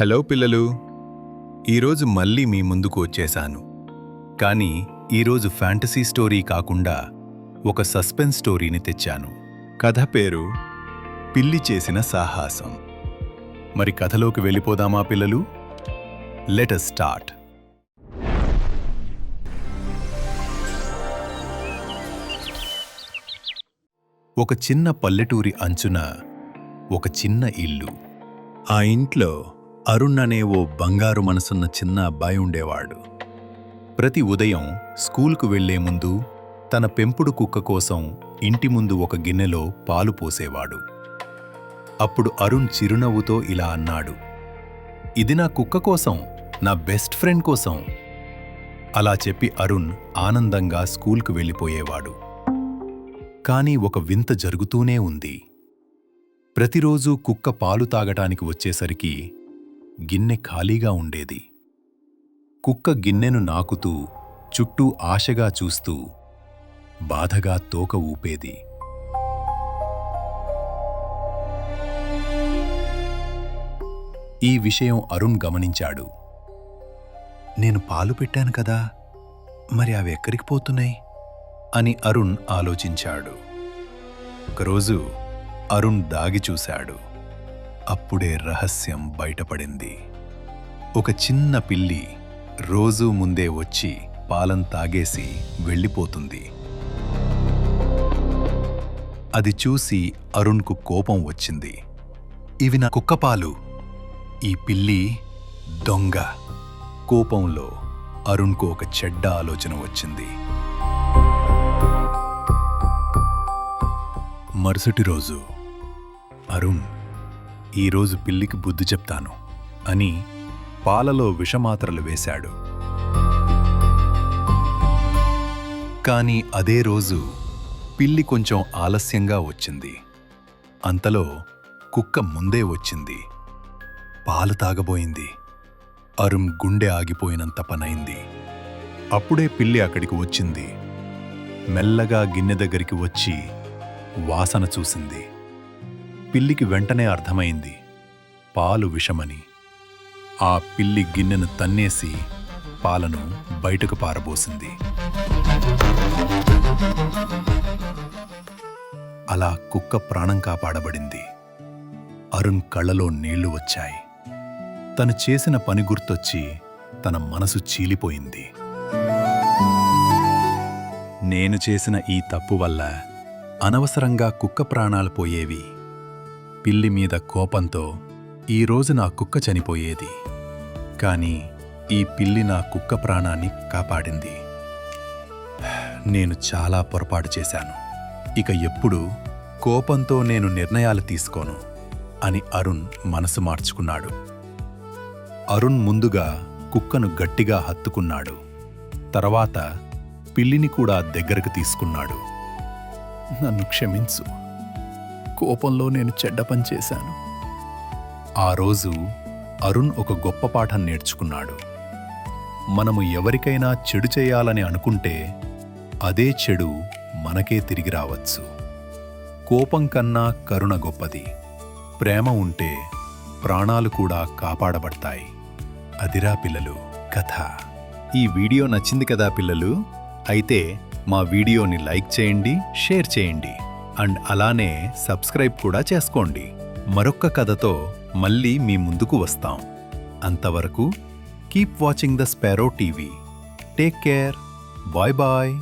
Hello పిల్లలు. ఈరోజు మళ్ళీ మీ ముందుకు వచ్చేశాను. కానీ ఈరోజు ఫ్యాంటసీ స్టోరీ కాకుండా ఒక సస్పెన్స్ స్టోరీని తెచ్చాను. కథ పేరు పిల్లి చేసిన సాహసం. మరి కథలోకి వెళ్ళిపోదామా పిల్లలు? లెట్ స్టార్ట్ ఒక చిన్న పల్లెటూరి అంచున ఒక చిన్న ఇల్లు. ఆ ఇంట్లో అరుణ్ అనే ఓ బంగారు మనసున్న చిన్న అబ్బాయి ఉండేవాడు. ప్రతి ఉదయం స్కూల్కు వెళ్ళే ముందు తన పెంపుడు కుక్క కోసం ఇంటి ముందు ఒక గిన్నెలో పాలు పోసేవాడు. అప్పుడు అరుణ్ చిరునవ్వుతో ఇలా అన్నాడు ఇది నా కుక్క కోసం నా బెస్ట్ ఫ్రెండ్ కోసం. అలా చెప్పి అరుణ్ ఆనందంగా స్కూల్కు వెళ్ళిపోయేవాడు. కానీ ఒక వింత జరుగుతూనే ఉంది. ప్రతిరోజూ కుక్క పాలు తాగటానికి వచ్చేసరికి గిన్నె ఖాళీగా ఉండేది. కుక్క గిన్నెను నాకుతూ చుట్టూ ఆశగా చూస్తూ బాధగా తోక ఊపేది. ఈ విషయం అరుణ్ గమనించాడు. నేను పాలు పెట్టాను కదా మరి అవి ఎక్కడికి పోతున్నాయి? అని అరుణ్ ఆలోచించాడు. ఒకరోజు అరుణ్ దాగి చూశాడు. అప్పుడే రహస్యం బయటపడింది. ఒక చిన్న పిల్లి రోజూ ముందే వచ్చి పాలం తాగేసి వెళ్ళిపోతుంది. అది చూసి అరుణ్కు కోపం వచ్చింది. ఇవి నా కుక్కపాలు. ఈ పిల్లి దొంగ. కోపంలో అరుణ్కు ఒక చెడ్డ ఆలోచన వచ్చింది. మరుసటి రోజు అరుణ్ ఈరోజు పిల్లికి బుద్ధి చెప్తాను అని పాలలో విషమాత్రలు వేశాడు. కాని అదే రోజు పిల్లి కొంచెం ఆలస్యంగా వచ్చింది. అంతలో కుక్క ముందే వచ్చింది. పాలు తాగబోయింది. అరుణ్ గుండె ఆగిపోయినంత పనైంది. అప్పుడే పిల్లి అక్కడికి వచ్చింది. మెల్లగా గిన్నె దగ్గరికి వచ్చి వాసన చూసింది. పిల్లికి వెంటనే అర్థమైంది. పాలు విషమని. ఆ పిల్లి గిన్నెను తన్నేసి పాలను బయటకు పారబోసింది. అలా కుక్క ప్రాణం కాపాడబడింది. అరుణ్ కళ్ళలో నీళ్ళు వచ్చాయి. తను చేసిన పని గుర్తొచ్చి తన మనసు చీలిపోయింది. నేను చేసిన ఈ తప్పు వల్ల అనవసరంగా కుక్క ప్రాణాలు పోయేవి పిల్లి మీద కోపంతో ఈరోజు నా కుక్క చనిపోయేది. కాని ఈ పిల్లి నా కుక్క ప్రాణాన్ని కాపాడింది. నేను చాలా పొరపాటు చేశాను. ఇక ఎప్పుడు కోపంతో నేను నిర్ణయాలు తీసుకోను అని అరుణ్ మనసు మార్చుకున్నాడు. అరుణ్ ముందుగా కుక్కను గట్టిగా హత్తుకున్నాడు. తర్వాత పిల్లిని కూడా దగ్గరకు తీసుకున్నాడు. నన్ను క్షమించు. కోపంలో నేను చెడ్డ పని చేశాను. ఆ రోజు అరుణ్ ఒక గొప్ప పాఠం నేర్చుకున్నాడు. మనము ఎవరికైనా చెడు చేయాలని అనుకుంటే అదే చెడు మనకే తిరిగి రావచ్చు. కోపం కన్నా కరుణ గొప్పది. ప్రేమ ఉంటే ప్రాణాలు కూడా కాపాడబడతాయి. అదిరా పిల్లలు కథ. ఈ వీడియో నచ్చింది కదా పిల్లలు? అయితే మా వీడియోని లైక్ చేయండి షేర్ చేయండి. అండ్ అలానే సబ్స్క్రైబ్ కూడా చేసుకోండి. మరొక్క కథతో మళ్ళీ మీ ముందుకు వస్తాం. అంతవరకు keep watching the sparrow TV. Take care. Bye bye.